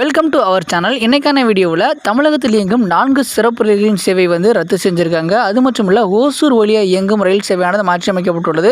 Welcome to our channel இன்னைக்கான வீடியோவில் தமிழகத்தில் இயங்கும் நான்கு சிறப்பு ரயிலின் சேவை வந்து ரத்து செஞ்சுருக்காங்க. அது மட்டும் இல்லை ஓசூர் வழியாக இயங்கும் ரயில் சேவையானது மாற்றியமைக்கப்பட்டுள்ளது.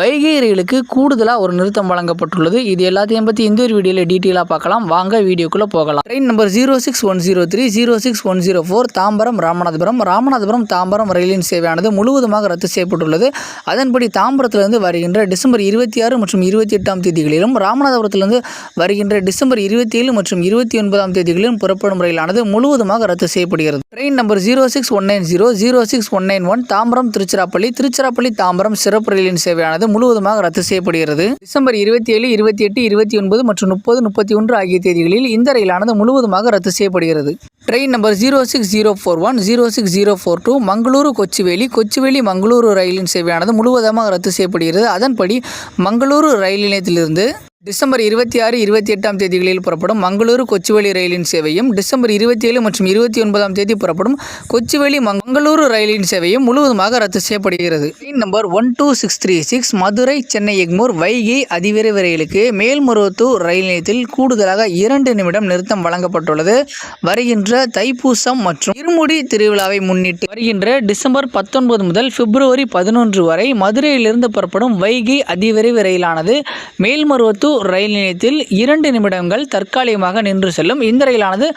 வைகை ரயிலுக்கு கூடுதலாக ஒரு நிறுத்தம் வழங்கப்பட்டுள்ளது. இது எல்லாத்தையும் பற்றி இந்த ஒரு வீடியோவில் டீட்டெயிலாக பார்க்கலாம். வாங்க வீடியோக்குள்ளே போகலாம். Train number zero six one zero three zero six one zero four Tambaram Ramanathapuram. Ramanathapuram Tambaram ரயிலின் சேவையானது முழுவதுமாக ரத்து செய்யப்பட்டுள்ளது. அதன்படி தாம்பரத்திலிருந்து வருகின்ற டிசம்பர் இருபத்தி ஆறு மற்றும் இருபத்தி எட்டாம் தேதிகளிலும் ராமநாதபுரத்திலிருந்து வருகின்ற டிசம்பர் இருபத்தி ஏழு மற்றும் இருபத்தி ஒன்பதாம் தேதிகளிலும் புறப்படும் ரயிலானது முழுவதுமாக ரத்து செய்யப்படுகிறது. Train number zero six one nine zero zero six one nine one Tambaram Tiruchirappalli. Tiruchirappalli Tambaram சிறப்பு ரயிலின் சேவையானது முழுவதுமாக ரத்து செய்யப்படுகிறது. டிசம்பர் இருபத்தி ஏழு இருபத்தி எட்டு இருபத்தி ஒன்பது மற்றும் முப்பது முப்பத்தி ஒன்று ஆகிய தேதிகளில் இந்த ரயிலானது முழுவதுமாக ரத்து செய்யப்படுகிறது. Train number zero six zero four one zero six zero four two Mangaluru Kochuveli. Kochuveli Mangaluru ரயிலின் சேவையானது முழுவதுமாக ரத்து செய்யப்படுகிறது. அதன்படி மங்களூரு ரயில் நிலையத்திலிருந்து டிசம்பர் இருபத்தி ஆறு இருபத்தி எட்டாம் தேதிகளில் புறப்படும் மங்களூரு கொச்சுவேலி ரயிலின் சேவையும் டிசம்பர் இருபத்தி ஏழு மற்றும் இருபத்தி ஒன்பதாம் தேதி புறப்படும் கொச்சுவேலி மங்களூரு ரயிலின் சேவையும் முழுவதுமாக ரத்து செய்யப்படுகிறது. Train number one two six three six Madurai Chennai Egmore Vaigai அதிவிரைவு ரயிலுக்கு மேல்மருவத்தூர் ரயில் நிலையத்தில் கூடுதலாக இரண்டு நிமிடம் நிறுத்தம் வழங்கப்பட்டுள்ளது. வருகின்ற தைப்பூசம் மற்றும் இருமுடி திருவிழாவை முன்னிட்டு வருகின்ற டிசம்பர் பத்தொன்பது முதல் பிப்ரவரி பதினொன்று வரை மதுரையிலிருந்து புறப்படும் வைகை அதிவிரைவு ரயிலானது மேல்மருவத்தூர் ரயில் நிலையத்தில் இரண்டு நிமிடங்கள் தற்காலிகமாக நின்று செல்லும். இந்த ரயிலானது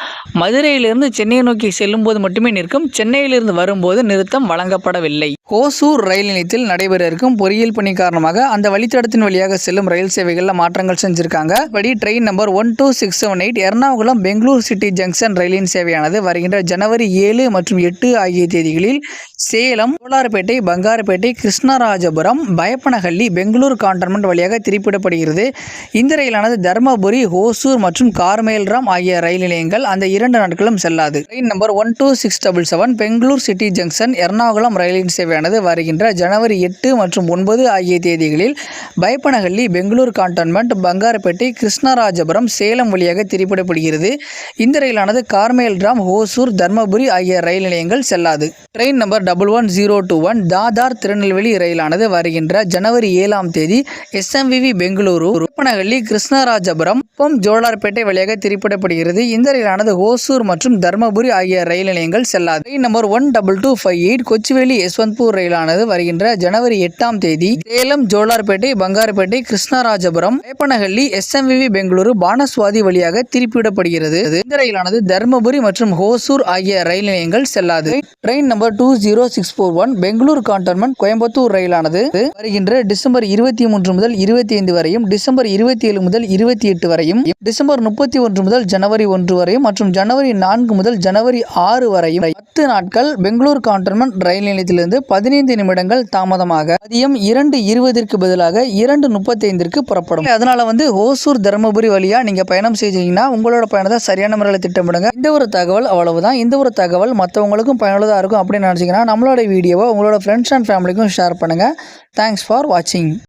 மதுரையிலிருந்து சென்னை நோக்கி செல்லும் போது மட்டுமே நிற்கும். சென்னையிலிருந்து வரும்போது நிறுத்தம் வழங்கப்படவில்லை. ஓசூர் ரயில் நிலையத்தில் நடைபெற இருக்கும் பொறியியல் பணி காரணமாக அந்த வழித்தடத்தின் வழியாக செல்லும் ரயில் சேவைகளில் மாற்றங்கள் செஞ்சிருக்காங்க. படி train number one two six seven eight Ernakulam Bangalore city junction ரயிலின் சேவையானது வருகின்ற ஜனவரி ஏழு மற்றும் எட்டு ஆகிய தேதிகளில் சேலம் கோலார்பேட்டை பங்காரப்பேட்டை கிருஷ்ணராஜபுரம் பயப்பனஹள்ளி பெங்களூர் கான்டன்மெண்ட் வழியாக திருப்பிடப்படுகிறது. இந்த ரயிலானது தர்மபுரி ஹோசூர் மற்றும் கார்மேல்ராம் ஆகிய ரயில் நிலையங்கள் அந்த இரண்டு நாட்களும் செல்லாது. Train number one two six double seven Bangalore city junction Ernakulam ரயிலின் சேவையானது வருகின்ற ஜனவரி எட்டு மற்றும் ஒன்பது ஆகிய தேதிகளில் பைப்பனஹள்ளி பெங்களூர் கான்டன்மெண்ட் பங்காரப்பேட்டை கிருஷ்ணராஜபுரம் சேலம் வழியாக திரிப்பிடப்படுகிறது இந்த ரயிலானது கார்மேல்ராம் ஹோசூர் தர்மபுரி ஆகிய ரயில் நிலையங்கள் செல்லாது. Train number double one zero two one Dadar Tirunelveli ரயிலானது வருகின்ற ஜனவரி ஏழாம் தேதி எஸ்எம்விவி பெங்களூரு உப்பனஹள்ளி கிருஷ்ணராஜபுரம் குப்பம் ஜோலார்பேட்டை வழியாக திரிப்பிடப்படுகிறது இந்த ரயிலானது ஓசூர் மற்றும் தர்மபுரி ஆகிய ரயில் நிலையங்கள் செல்லாது. ரயில் number one double two five eight Kochuveli Yesvantpur ரயிலானது வருகின்ற ஜனவரி எட்டாம் தேதி சேலம் ஜோலார்பேட்டை பங்காரப்பேட்டை கிருஷ்ணராஜபுரம் வேப்பனஹள்ளி எஸ்எம்விவி பெங்களூரு பானஸ்வாதி வழியாக திருப்பிவிடப்படுகிறது இந்த ரயிலானது தர்மபுரி மற்றும் ஹோசூர் ஆகிய ரயில் நிலையங்கள் செல்லாது. Train number two zero six four one Bangalore cantonment Coimbatore ரயிலானது வருகின்ற டிசம்பர் இருபத்தி மூன்று முதல் இருபத்தி ஐந்து வரையும் டிசம்பர் இருபத்தி ஏழு முதல் இருபத்தி எட்டு வரையும் டிசம்பர் முப்பத்தி ஒன்று முதல் ஜனவரி ஒன்று வரையும் மற்றும் ஜனவரி நான்கு முதல் ஜனவரி ஆறு வரையும் பத்து நாட்கள் பெங்களூர் கான்டன்மெண்ட் ரயில் நிலையத்திலிருந்து பதினைந்து நிமிடங்கள் தாமதமாக மதியம் இரண்டு இருபதிற்கு பதிலாக இரண்டு முப்பத்தைந்திற்கு புறப்படும். அதனால வந்து ஓசூர் தருமபுரி வழியா நீங்க பயணம் செய்தீங்கன்னா உங்களோட பயணத்தை சரியான முறையில் திட்டமிடுங்க. இந்த ஒரு தகவல் அவ்வளவுதான். இந்த ஒரு தகவல் மற்றவங்களுக்கும் பயனுள்ளதாக இருக்கும் அப்படின்னு நினச்சிங்கன்னா நம்மளோட வீடியோவை உங்களோட ஃப்ரெண்ட்ஸ் அண்ட் ஃபேமிலிக்கும் ஷேர் பண்ணுங்கள் தேங்க்ஸ் ஃபார் வாட்சிங்